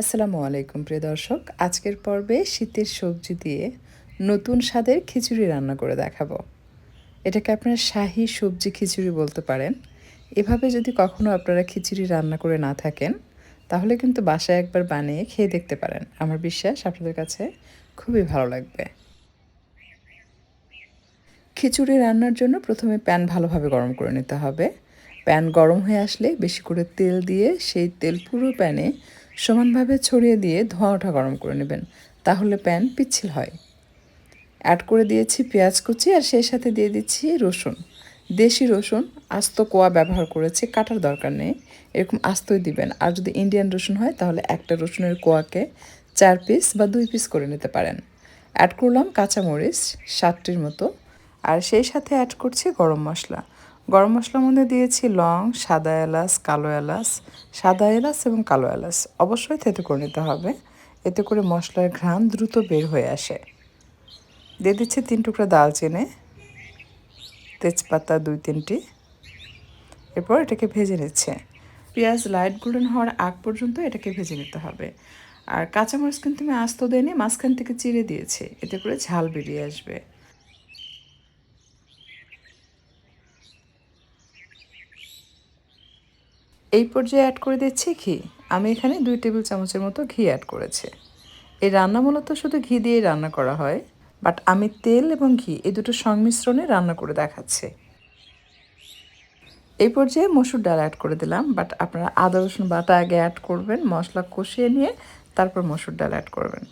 আসসালামু আলাইকুম, প্রিয় দর্শক। আজকের পর্বে শীতের সবজি দিয়ে নতুন স্বাদের খিচুড়ি রান্না করে দেখাবো। এটাকে আপনারা শাহি সবজি খিচুড়ি বলতে পারেন। এভাবে যদি কখনো আপনারা খিচুড়ি রান্না করে না থাকেন, তাহলে কিন্তু বাসায় একবার বানিয়ে খেয়ে দেখতে পারেন। আমার বিশ্বাস আপনাদের কাছে খুবই ভালো লাগবে। খিচুড়ি রান্নার জন্য প্রথমে প্যান ভালোভাবে গরম করে নিতে হবে। প্যান গরম হয়ে আসলে বেশি করে তেল দিয়ে সেই তেল পুরো প্যানে সমানভাবে ছড়িয়ে দিয়ে ধোঁয়া ওঠা গরম করে নেবেন, তাহলে প্যান পিচ্ছিল হয়। অ্যাড করে দিয়েছি পেঁয়াজ কুচি আর সেই সাথে দিয়ে দিচ্ছি রসুন। দেশি রসুন আস্ত কোয়া ব্যবহার করেছি, কাটার দরকার নেই, এরকম আস্তই দিবেন। আর যদি ইন্ডিয়ান রসুন হয়, তাহলে একটা রসুনের কোয়াকে চার পিস বা দুই পিস করে নিতে পারেন। অ্যাড করলাম কাঁচামরিচ, সাতটির মতো। আর সেই সাথে অ্যাড করছি গরম মশলা। গরম মশলার মধ্যে দিয়েছি লং, সাদা এলাচ, কালো এলাচ, সাদা এলাচ এবং কালো এলাচ। অবশ্যই থেতে করে নিতে হবে। এতে করে মশলার ঘ্রাণ দ্রুত বের হয়ে আসে। দিয়ে দিচ্ছি তিন টুকরা দালচিনি, তেজপাতা দুই তিনটি। এরপর এটাকে ভেজে নিচ্ছে। পেঁয়াজ লাইট গোল্ডেন হওয়ার আগ পর্যন্ত এটাকে ভেজে নিতে হবে। আর কাঁচামরিচ কিন্তু আমি আস্ত দেয়নি মাঝখান থেকে চিড়ে দিয়েছি। এতে করে ঝাল বেরিয়ে আসবে। এই পর্যায়ে অ্যাড করে দিচ্ছি ঘি। আমি এখানে দুই টেবিল চামচের মতো ঘি অ্যাড করেছি। এই রান্না মূলত শুধু ঘি দিয়েই রান্না করা হয় বাট আমি তেল এবং ঘি এই দুটো সংমিশ্রণে রান্না করে দেখাচ্ছি। এই পর্যায়ে মসুর ডাল অ্যাড করে দিলাম বাট আপনারা আদা, রসুন বাটা আগে অ্যাড করবেন, মশলা কষিয়ে নিয়ে তারপর মসুর ডাল অ্যাড করবেন।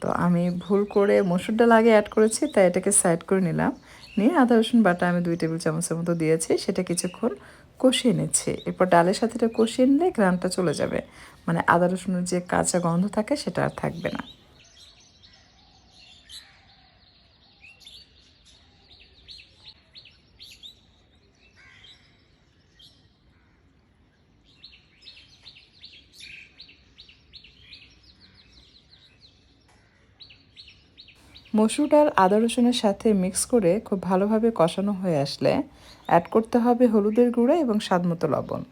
তো আমি ভুল করে মসুর ডাল আগে অ্যাড করেছি, তাই এটাকে সাইড করে নিলাম। নিয়ে আদা, রসুন বাটা আমি দুই টেবিল চামচের মতো দিয়েছি, সেটা কিছুক্ষণ কষিয়ে নিচ্ছি। এরপর ডালের সাথে এটা কষিয়ে নিলে গ্রামটা চলে যাবে। মানে আদা রসুনের যে কাঁচা গন্ধ থাকে সেটা আর থাকবে না। মসুর ডাল আদা রসুনের সাথে মিক্স করে খুব ভালোভাবে কষানো হয়ে আসলে অ্যাড করতে হবে হলুদের গুঁড়া এবং স্বাদমতো লবণ।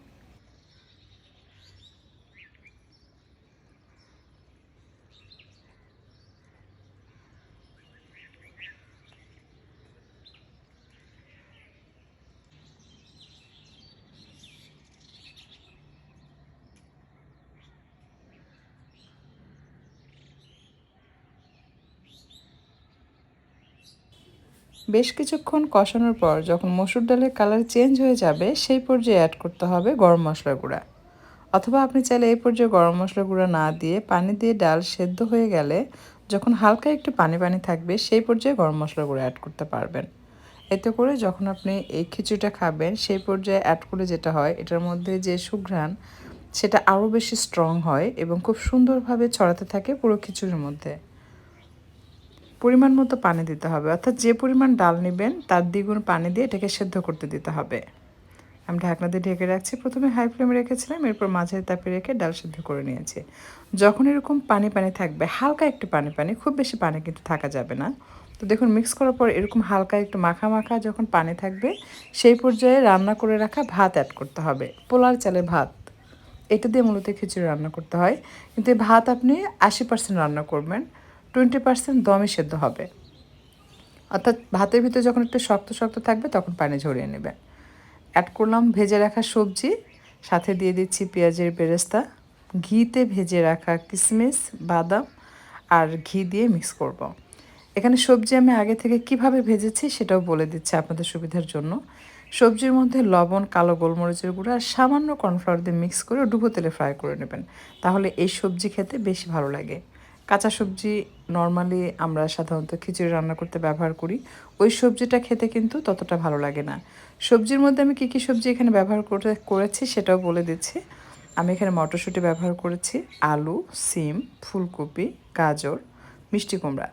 বেশ কিছুক্ষণ কষানোর পর যখন মসুর ডালের কালার চেঞ্জ হয়ে যাবে, সেই পর্যায়ে অ্যাড করতে হবে গরম মশলা গুঁড়া। অথবা আপনি চাইলে এই পর্যায়ে গরম মশলা গুঁড়া না দিয়ে পানি দিয়ে ডাল সেদ্ধ হয়ে গেলে যখন হালকা একটু পানি পানি থাকবে, সেই পর্যায়ে গরম মশলা গুঁড়া অ্যাড করতে পারবেন। এতে করে যখন আপনি এই খিচুড়িটা খাবেন, সেই পর্যায়ে অ্যাড করে যেটা হয়, এটার মধ্যে যে সুঘ্রাণ, সেটা আরও বেশি স্ট্রং হয় এবং খুব সুন্দরভাবে ছড়াতে থাকে পুরো খিচুড়ির মধ্যে। পরিমাণ মতো পানি দিতে হবে। অর্থাৎ যে পরিমাণ ডাল নেবেন, তার দ্বিগুণ পানি দিয়ে এটাকে সেদ্ধ করতে দিতে হবে। আমি ঢাকনা দিয়ে ঢেকে রাখছি। প্রথমে হাই ফ্লেমে রেখেছিলাম, এরপর মাঝের তাপে রেখে ডাল সেদ্ধ করে নিয়েছি। যখন এরকম পানি পানি থাকবে, হালকা একটু পানি পানি, খুব বেশি পানি কিন্তু থাকা যাবে না। তো দেখুন মিক্স করার পর এরকম হালকা একটু মাখা মাখা যখন পানি থাকবে, সেই পর্যায়ে রান্না করে রাখা ভাত অ্যাড করতে হবে। পোলার চালের ভাত। এটা দিয়ে মূলত খিচুড়ি রান্না করতে হয়। কিন্তু এই ভাত আপনি আশি পার্সেন্ট রান্না করবেন। টোয়েন্টি পার্সেন্ট দমে সেদ্ধ হবে। অর্থাৎ ভাতের ভিতরে যখন একটু শক্ত শক্ত থাকবে, তখন পানি ঝরিয়ে নেবেন অ্যাড করলাম ভেজে রাখা সবজি, সাথে দিয়ে দিচ্ছি পেঁয়াজের বেরেস্তা। ঘিতে ভেজে রাখা কিশমিশ বাদাম আর ঘি দিয়ে মিক্স করব। এখানে সবজি আমি আগে থেকে কীভাবে ভেজেছি সেটাও বলে দিচ্ছি আপনাদের সুবিধার জন্য। সবজির মধ্যে লবণ, কালো গোলমরিচের গুঁড়ো আর সামান্য কর্নফ্লাওয়ার দিয়ে মিক্স করে ডুবো তেলে ফ্রাই করে নেবেন। তাহলে এই সবজি খেতে বেশি ভালো লাগে। কাঁচা সবজি নর্মালি আমরা সাধারণত খিচুড়ি রান্না করতে ব্যবহার করি। ওই সবজিটা খেতে কিন্তু ততটা ভালো লাগে না। সবজির মধ্যে আমি কী কী সবজি এখানে ব্যবহার করে, করেছি সেটাও বলে দিচ্ছি। আমি এখানে মটরশুঁটি ব্যবহার করেছি, আলু, সিম, ফুলকপি, গাজর, মিষ্টি কুমড়া।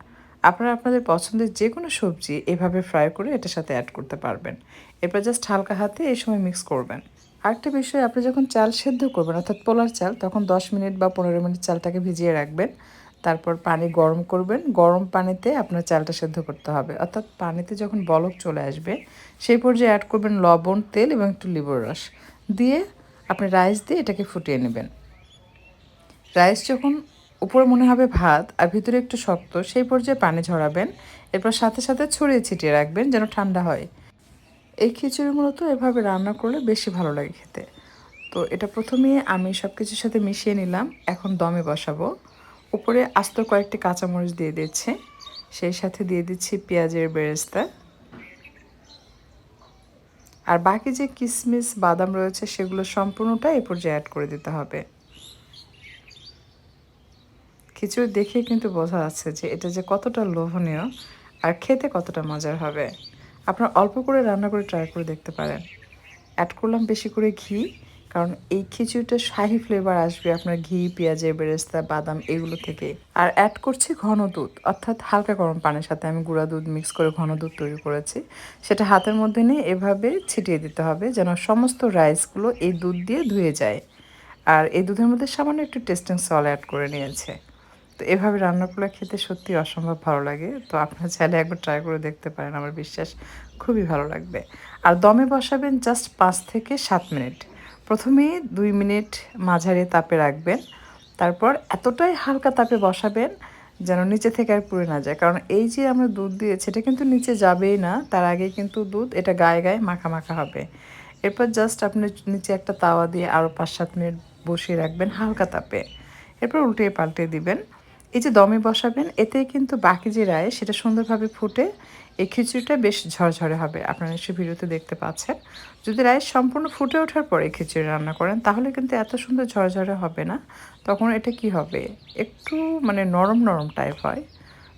আপনারা আপনাদের পছন্দের যে কোনো সবজি এভাবে ফ্রাই করে এটার সাথে অ্যাড করতে পারবেন। এরপর জাস্ট হালকা হাতে এই সময় মিক্স করবেন। আরেকটা বিষয়, আপনি যখন চাল সেদ্ধ করবেন, অর্থাৎ পোলার চাল, তখন দশ মিনিট বা পনেরো মিনিট চালটাকে ভিজিয়ে রাখবেন। তারপর পানি গরম করবেন। গরম পানিতে আপনার চালটা সেদ্ধ করতে হবে। অর্থাৎ পানিতে যখন বলক চলে আসবে, সেই পর্যায়ে অ্যাড করবেন লবণ, তেল এবং একটু লিবর রস। দিয়ে আপনি রাইস দিয়ে এটাকে ফুটিয়ে নেবেন। রাইস যখন উপরে মনে হবে ভাত আর ভিতরে একটু শক্ত, সেই পর্যায়ে পানি ঝরাবেন। এরপর সাথে সাথে ছড়িয়ে ছিটিয়ে রাখবেন যেন ঠান্ডা হয়। এই খিচুড়ি মূলত এভাবে রান্না করলে বেশি ভালো লাগে খেতে। তো এটা প্রথমে আমি সব কিছুর সাথে মিশিয়ে নিলাম। এখন দমে বসাবো। উপরে আস্ত কয়েকটি কাঁচামরিচ দিয়ে দিচ্ছি। সেই সাথে দিয়ে দিচ্ছি পেঁয়াজের বেরেস্তা। আর বাকি যে কিশমিশ বাদাম রয়েছে, সেগুলো সম্পূর্ণটা এই পর্যায়ে অ্যাড করে দিতে হবে। খিচুড়ি দেখে কিন্তু বোঝা যাচ্ছে যে এটা যে কতটা লোভনীয় আর খেতে কতটা মজার হবে। আপনারা অল্প করে রান্না করে ট্রাই করে দেখতে পারেন। অ্যাড করলাম বেশি করে ঘি। কারণ এই খিচুড়িটা শাহি ফ্লেভার আসবে আপনার ঘি পেঁয়াজের বেরেস্তা, বাদাম এগুলো থেকে। আর অ্যাড করছি ঘন দুধ, অর্থাৎ হালকা গরম পানির সাথে আমি গুঁড়া দুধ মিক্স করে ঘন দুধ তৈরি করেছি। সেটা হাতের মধ্যে নিয়ে এভাবে ছিটিয়ে দিতে হবে যেন সমস্ত রাইসগুলো এই দুধ দিয়ে ধুয়ে যায়। আর এই দুধের মধ্যে সামান্য একটু টেস্টিং সল অ্যাড করে নিয়েছে। তো এভাবে রান্না করলে খেতে সত্যি অসম্ভব ভালো লাগে। তো আপনারা চাইলে একবার ট্রাই করে দেখতে পারেন, আমার বিশ্বাস খুবই ভালো লাগবে। আর দমে বসাবেন জাস্ট পাঁচ থেকে সাত মিনিট। প্রথমে দুই মিনিট মাঝারি তাপে রাখবেন। তারপর এতটাই হালকা তাপে বসাবেন যেন নিচে থেকে আর পুড়ে না যায়। কারণ এই যে আমরা দুধ দিয়েছি, এটা কিন্তু নিচে যাবেই না। তার আগে কিন্তু দুধ এটা গায়ে গায়ে মাখা মাখা হবে। এরপর জাস্ট আপনি নিচে একটা তাওয়া দিয়ে আরও পাঁচ সাত মিনিট বসিয়ে রাখবেন হালকা তাপে। এরপর উল্টে পাল্টে দিবেন। এই যে দমে বসাবেন, এতে কিন্তু বাকি যে রায় সেটা সুন্দরভাবে ফুটে, এই খিচুড়িটা বেশ ঝরঝরে হবে। আপনারা নিশ্চয়ই ভিডিওতে দেখতে পাচ্ছেন। যদি রাইস সম্পূর্ণ ফুটে ওঠার পরে খিচুড়ি রান্না করেন, তাহলে কিন্তু এত সুন্দর ঝরঝরে হবে না। তখন এটা কি হবে? একটু মানে নরম নরম টাইপ হয়।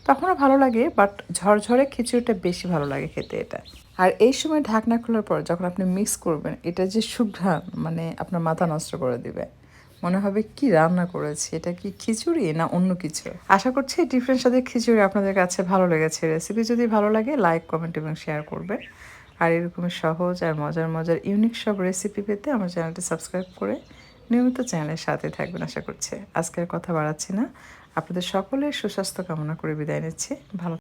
তখনও ভালো লাগে বাট ঝরঝরে খিচুড়িটা বেশি ভালো লাগে খেতে এটা। আর এই সময় ঢাকনা খোলার পর যখন আপনি মিক্স করবেন, এটা যে সুঘ্রাণ মানে আপনার মাথা নষ্ট করে দিবে। মনে হবে কি রান্না করেছি? এটা কি খিচুড়ি না অন্য কিছু? আশা করছি ডিফারেন্ট সাথে খিচুড়ি আপনাদের কাছে ভালো লেগেছে। রেসিপি যদি ভালো লাগে লাইক কমেন্ট এবং শেয়ার করবে। আর এরকমই সহজ আর মজার মজার ইউনিক সব রেসিপি পেতে আমার চ্যানেলটি সাবস্ক্রাইব করে নিয়মিত চ্যানেলের সাথে থাকবেন আশা করছি। আজকের কথা বাড়াচ্ছি না। আপনাদের সকলের সুস্বাস্থ্য কামনা করে বিদায় নিচ্ছি। ভালো